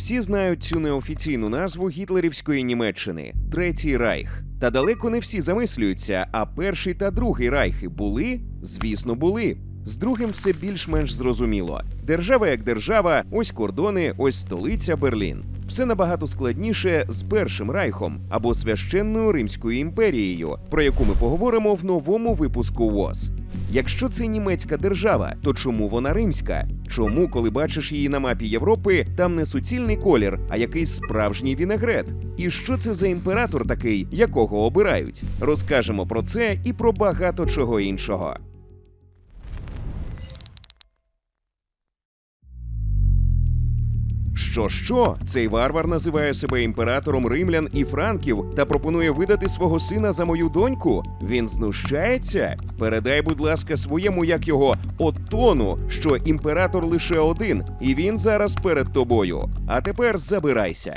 Всі знають цю неофіційну назву гітлерівської Німеччини Третій Райх. Та далеко не всі замислюються, а перший та другий райхи були? Звісно, були. З другим все більш-менш зрозуміло. Держава як держава, ось кордони, ось столиця Берлін. Все набагато складніше з першим райхом або священною Римською імперією, про яку ми поговоримо в новому випуску ВОЗ. Якщо це німецька держава, то чому вона римська? Чому, коли бачиш її на мапі Європи, там не суцільний колір, а якийсь справжній вінегрет? І що це за імператор такий, якого обирають? Розкажемо про це і про багато чого іншого. Що що, цей варвар називає себе імператором римлян і франків та пропонує видати свого сина за мою доньку. Він знущається. Передай, будь ласка, своєму як його Оттону, що імператор лише один, і він зараз перед тобою. А тепер забирайся.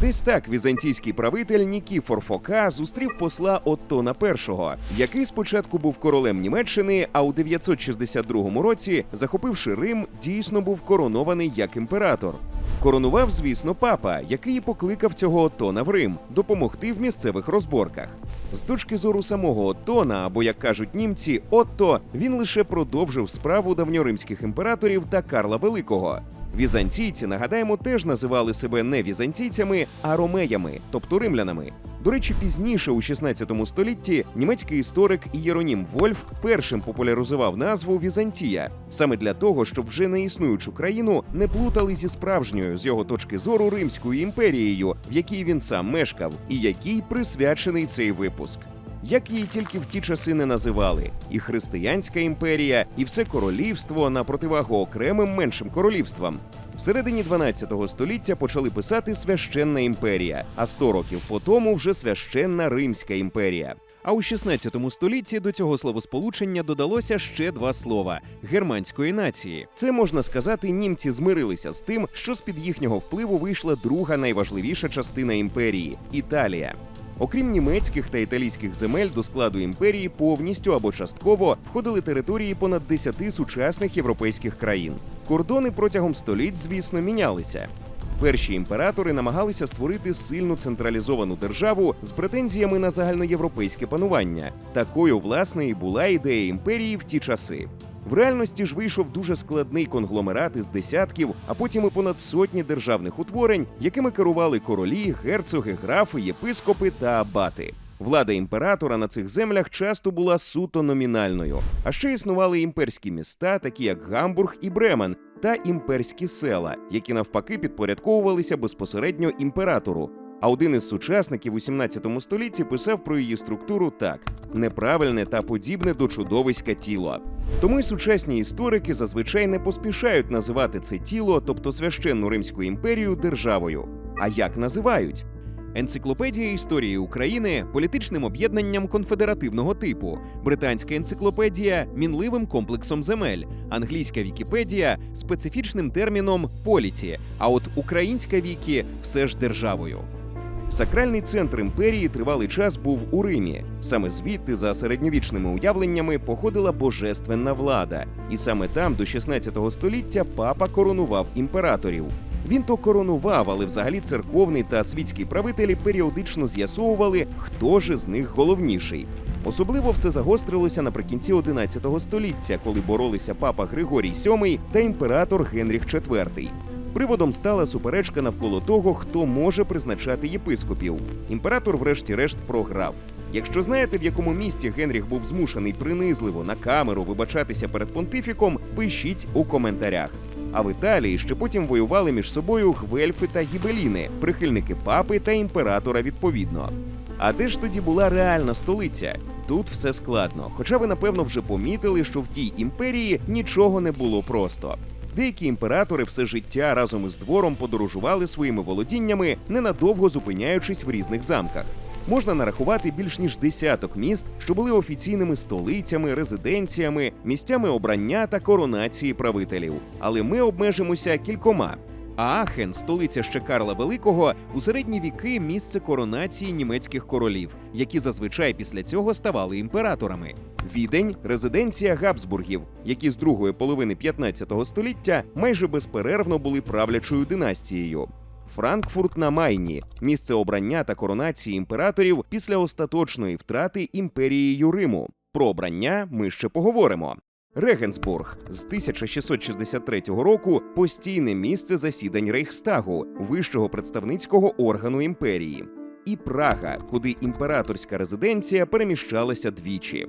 Десь так візантійський правитель Нікіфор Фока зустрів посла Оттона І, який спочатку був королем Німеччини, а у 962 році, захопивши Рим, дійсно був коронований як імператор. Коронував, звісно, папа, який покликав цього Оттона в Рим допомогти в місцевих розборках. З точки зору самого Оттона, або як кажуть німці, Отто, він лише продовжив справу давньоримських імператорів та Карла Великого. Візантійці, нагадаємо, теж називали себе не візантійцями, а ромеями, тобто римлянами. До речі, пізніше, у 16 столітті, німецький історик Єронім Вольф першим популяризував назву Візантія саме для того, щоб вже не існуючу країну не плутали зі справжньою з його точки зору Римською імперією, в якій він сам мешкав, і якій присвячений цей випуск. Як її тільки в ті часи не називали, і християнська імперія, і все королівство на противагу окремим меншим королівствам. Всередині 12 століття почали писати священна імперія, а 100 років по тому вже священна Римська імперія. А у 16 столітті до цього словосполучення додалося ще два слова германської нації. Це можна сказати, німці змирилися з тим, що з під їхнього впливу вийшла друга найважливіша частина імперії Італія. Окрім німецьких та італійських земель до складу імперії повністю або частково входили території понад 10 сучасних європейських країн. Кордони протягом століть, звісно, мінялися. Перші імператори намагалися створити сильну централізовану державу з претензіями на загальноєвропейське панування. Такою, власне, і була ідея імперії в ті часи. В реальності ж вийшов дуже складний конгломерат із десятків, а потім і понад сотні державних утворень, якими керували королі, герцоги, графи, єпископи та абати. Влада імператора на цих землях часто була суто номінальною. А ще існували імперські міста, такі як Гамбург і Бремен, та імперські села, які навпаки підпорядковувалися безпосередньо імператору. А один із сучасників у 17 столітті писав про її структуру так: неправильне та подібне до чудовиська тіло. Тому й сучасні історики зазвичай не поспішають називати це тіло, тобто священну Римську імперію, державою. А як називають? Енциклопедія історії України політичним об'єднанням конфедеративного типу, британська енциклопедія мінливим комплексом земель, англійська Вікіпедія специфічним терміном політі. А от українська вікі все ж державою. Сакральний центр імперії тривалий час був у Римі. Саме звідти, за середньовічними уявленнями, походила божественна влада, і саме там до 16 століття папа коронував імператорів. Він то коронував, але взагалі церковний та світські правителі періодично з'ясовували, хто ж з них головніший. Особливо все загострилося наприкінці 11 століття, коли боролися папа Григорій VII та імператор Генріх IV. Приводом стала суперечка навколо того, хто може призначати єпископів. Імператор, врешті-решт, програв. Якщо знаєте, в якому місті Генріх був змушений принизливо на камеру вибачатися перед понтифіком, пишіть у коментарях. А в Італії ще потім воювали між собою гвельфи та гібеліни, прихильники папи та імператора відповідно. А де ж тоді була реальна столиця? Тут все складно. Хоча ви напевно вже помітили, що в тій імперії нічого не було просто. Деякі імператори все життя разом із двором подорожували своїми володіннями, ненадовго зупиняючись в різних замках. Можна нарахувати більш ніж десяток міст, що були офіційними столицями, резиденціями, місцями обрання та коронації правителів. Але ми обмежимося кількома. А Ахен, столиця ще Карла Великого, у середні віки місце коронації німецьких королів, які зазвичай після цього ставали імператорами. Відень резиденція Габсбургів, які з другої половини 15 століття майже безперервно були правлячою династією. Франкфурт на Майні місце обрання та коронації імператорів після остаточної втрати імперією Риму. Про обрання ми ще поговоримо. Регенсбург з 1663 року постійне місце засідань Рейхстагу, вищого представницького органу імперії, і Прага, куди імператорська резиденція переміщалася двічі.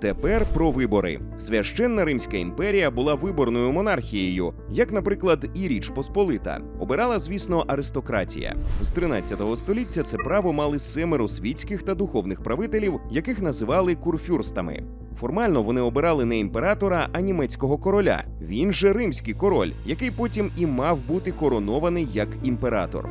Тепер про вибори. Священна Римська імперія була виборною монархією, як, наприклад, і Річ Посполита. Обирала, звісно, аристократія. З 13 століття це право мали семеро світських та духовних правителів, яких називали курфюрстами. Формально вони обирали не імператора, а німецького короля. Він же римський король, який потім і мав бути коронований як імператор.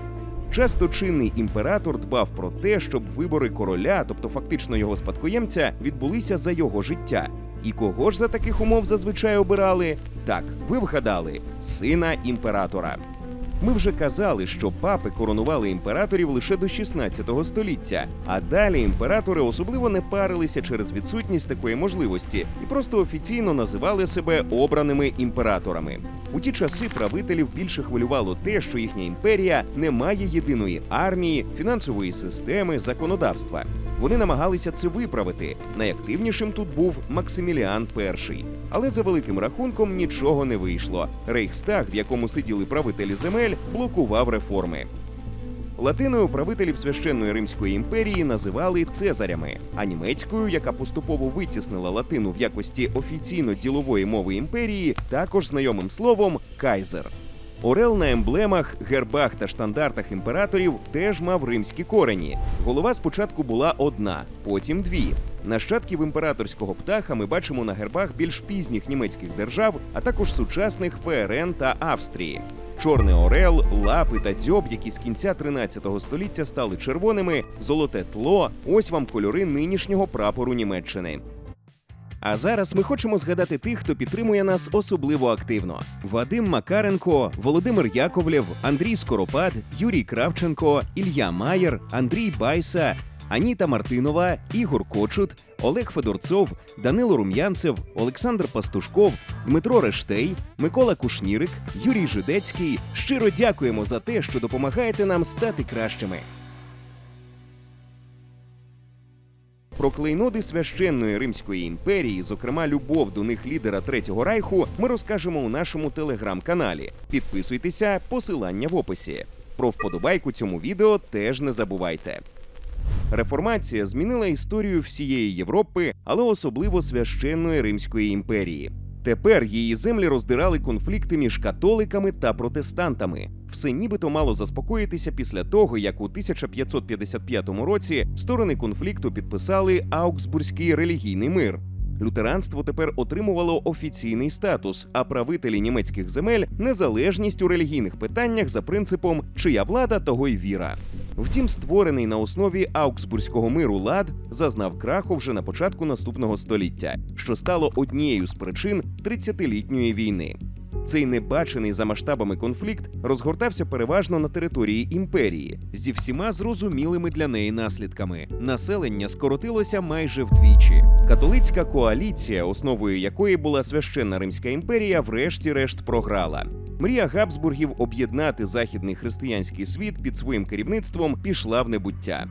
Часто чинний імператор дбав про те, щоб вибори короля, тобто фактично його спадкоємця, відбулися за його життя. І кого ж за таких умов зазвичай обирали? Так, ви вгадали сина імператора. Ми вже казали, що папи коронували імператорів лише до 16 століття, а далі імператори особливо не парилися через відсутність такої можливості і просто офіційно називали себе обраними імператорами. У ті часи правителів більше хвилювало те, що їхня імперія не має єдиної армії, фінансової системи, законодавства. Вони намагалися це виправити. Найактивнішим тут був Максиміліан І. Але за великим рахунком нічого не вийшло. Рейхстаг, в якому сиділи правителі земель, блокував реформи. Латиною правителів священної Римської імперії називали цезарями, а німецькою, яка поступово витіснила латину в якості офіційно ділової мови імперії, також знайомим словом кайзер. Орел на емблемах, гербах та штандартах імператорів теж мав римські корені. Голова спочатку була одна, потім дві. Нащадків імператорського птаха ми бачимо на гербах більш пізніх німецьких держав, а також сучасних ФРН та Австрії. Чорний орел, лапи та дзьоб, які з кінця 13 століття стали червоними, золоте тло ось вам кольори нинішнього прапору Німеччини. А зараз ми хочемо згадати тих, хто підтримує нас особливо активно: Вадим Макаренко, Володимир Яковлєв, Андрій Скоропад, Юрій Кравченко, Ілля Маєр, Андрій Байса. Аніта Мартинова, Ігор Кочут, Олег Федорцов, Данило Рум'янцев, Олександр Пастушков, Дмитро Рештей, Микола Кушнірик, Юрій Жидецький. Щиро дякуємо за те, що допомагаєте нам стати кращими. Про клейноди священної Римської імперії, зокрема любов до них лідера Третього райху, ми розкажемо у нашому телеграм-каналі. Підписуйтеся, посилання в описі. Про вподобайку цьому відео теж не забувайте. Реформація змінила історію всієї Європи, але особливо священної Римської імперії. Тепер її землі роздирали конфлікти між католиками та протестантами. Все нібито мало заспокоїтися після того, як у 1555 році сторони конфлікту підписали Аугсбурзький релігійний мир. Лютеранство тепер отримувало офіційний статус, а правителі німецьких земель незалежність у релігійних питаннях за принципом чия влада, того й віра. Втім, створений на основі Аугсбурзького миру лад зазнав краху вже на початку наступного століття, що стало однією з причин 30-літньої війни. Цей небачений за масштабами конфлікт розгортався переважно на території імперії зі всіма зрозумілими для неї наслідками. Населення скоротилося майже вдвічі. Католицька коаліція, основою якої була священна Римська імперія, врешті-решт програла. Мрія Габсбургів об'єднати західний християнський світ під своїм керівництвом пішла в небуття.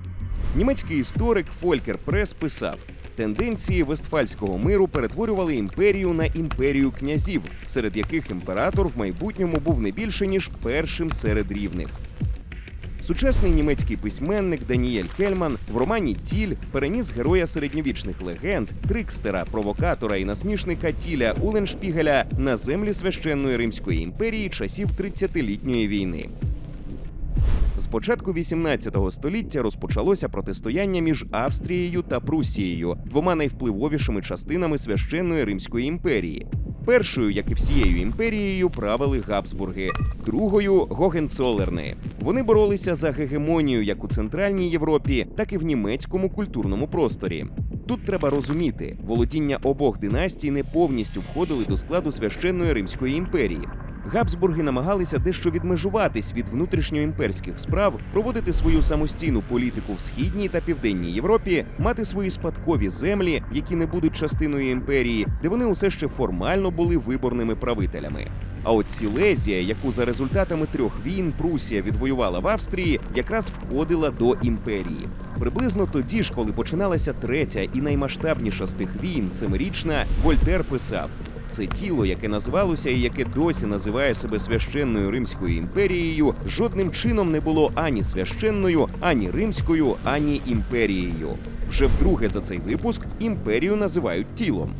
Німецький історик Фолькер Прес писав: тенденції Вестфальського миру перетворювали імперію на імперію князів, серед яких імператор в майбутньому був не більше ніж першим серед рівних. Сучасний німецький письменник Даніель Хельман в романі Тіль переніс героя середньовічних легенд, трикстера, провокатора і насмішника Тіля Уленшпігеля на землі священної Римської імперії часів 30-літньої війни. З початку 18 століття розпочалося протистояння між Австрією та Прусією, двома найвпливовішими частинами священної Римської імперії. Першою, як і всією імперією, правили Габсбурги, другою Гогенцолерни. Вони боролися за гегемонію як у центральній Європі, так і в німецькому культурному просторі. Тут треба розуміти, володіння обох династій не повністю входили до складу священної Римської імперії. Габсбурги намагалися дещо відмежуватись від внутрішньоімперських справ, проводити свою самостійну політику в східній та південній Європі, мати свої спадкові землі, які не будуть частиною імперії, де вони усе ще формально були виборними правителями. А от Сілезія, яку за результатами трьох війн Прусія відвоювала в Австрії, якраз входила до імперії. Приблизно тоді ж, коли починалася третя і наймасштабніша з тих війн, семирічна, Вольтер писав: це тіло, яке називалося і яке досі називає себе священною Римською імперією, жодним чином не було ані священною, ані римською, ані імперією. Вже вдруге за цей випуск імперію називають тілом.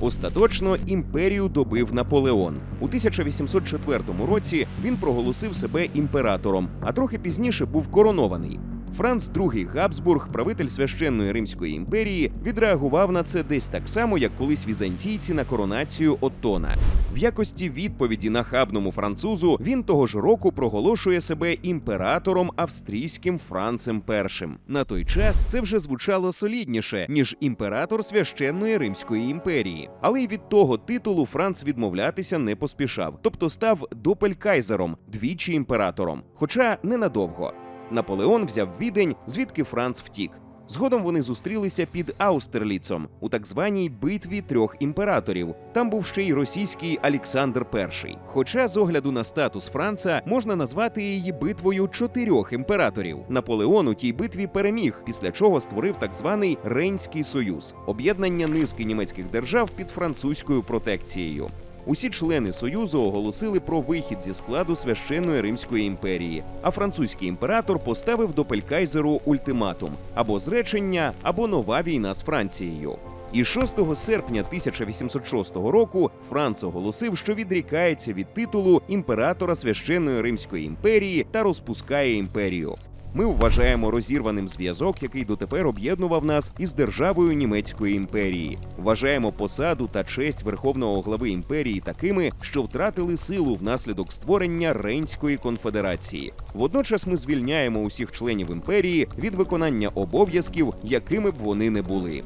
Остаточно імперію добив Наполеон. У 1804 році він проголосив себе імператором, а трохи пізніше був коронований. Франц II Габсбург, правитель священної Римської імперії, відреагував на це десь так само, як колись візантійці на коронацію Оттона. В якості відповіді нахабному французу він того ж року проголошує себе імператором австрійським Францем І. На той час це вже звучало солідніше ніж імператор священної Римської імперії. Але й від того титулу Франц відмовлятися не поспішав, тобто став допелькайзером, двічі імператором, хоча ненадовго. Наполеон взяв відень, звідки Франц втік. Згодом вони зустрілися під Аустерліцом у так званій битві трьох імператорів. Там був ще й російський Олександр І. Хоча, з огляду на статус Франца, можна назвати її битвою чотирьох імператорів. Наполеон у тій битві переміг, після чого створив так званий Рейнський Союз об'єднання низки німецьких держав під французькою протекцією. Усі члени союзу оголосили про вихід зі складу священної Римської імперії. А французький імператор поставив до Пелькайзеру ультиматум або зречення, або нова війна з Францією. І 6 серпня 1806 року Франц оголосив, що відрікається від титулу імператора священної Римської імперії та розпускає імперію. Ми вважаємо розірваним зв'язок, який дотепер об'єднував нас із державою німецької імперії. Вважаємо посаду та честь верховного глави імперії такими, що втратили силу внаслідок створення Рейнської конфедерації. Водночас ми звільняємо усіх членів імперії від виконання обов'язків, якими б вони не були.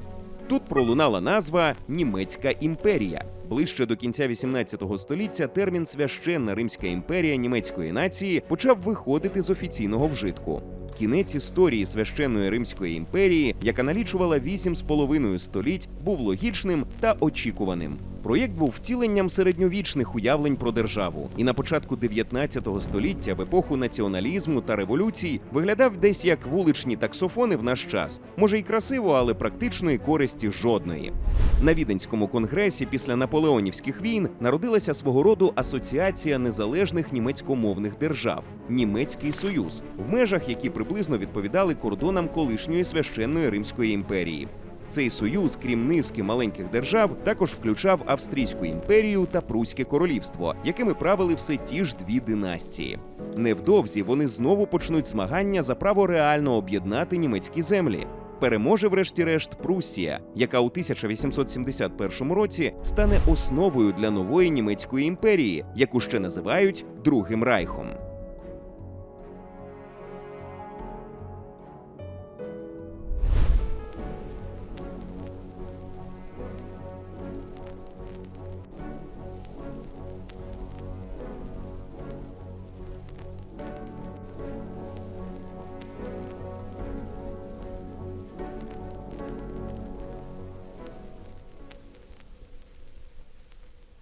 Тут пролунала назва Німецька імперія. Ближче до кінця 18 століття термін священна Римська імперія німецької нації почав виходити з офіційного вжитку. Кінець історії священної Римської імперії, яка налічувала вісім з половиною століть, був логічним та очікуваним. Проєкт був втіленням середньовічних уявлень про державу, і на початку 19 століття, в епоху націоналізму та революцій, виглядав десь як вуличні таксофони в наш час. Може й красиво, але практичної користі жодної. На віденському конгресі після наполеонівських війн народилася свого роду асоціація незалежних німецькомовних держав Німецький Союз, в межах, які приблизно відповідали кордонам колишньої священної Римської імперії. Цей союз, крім низки маленьких держав, також включав Австрійську імперію та Пруське королівство, якими правили все ті ж дві династії. Невдовзі вони знову почнуть змагання за право реально об'єднати німецькі землі. Переможе, врешті-решт, Пруссія, яка у 1871 році стане основою для нової німецької імперії, яку ще називають Другим Райхом.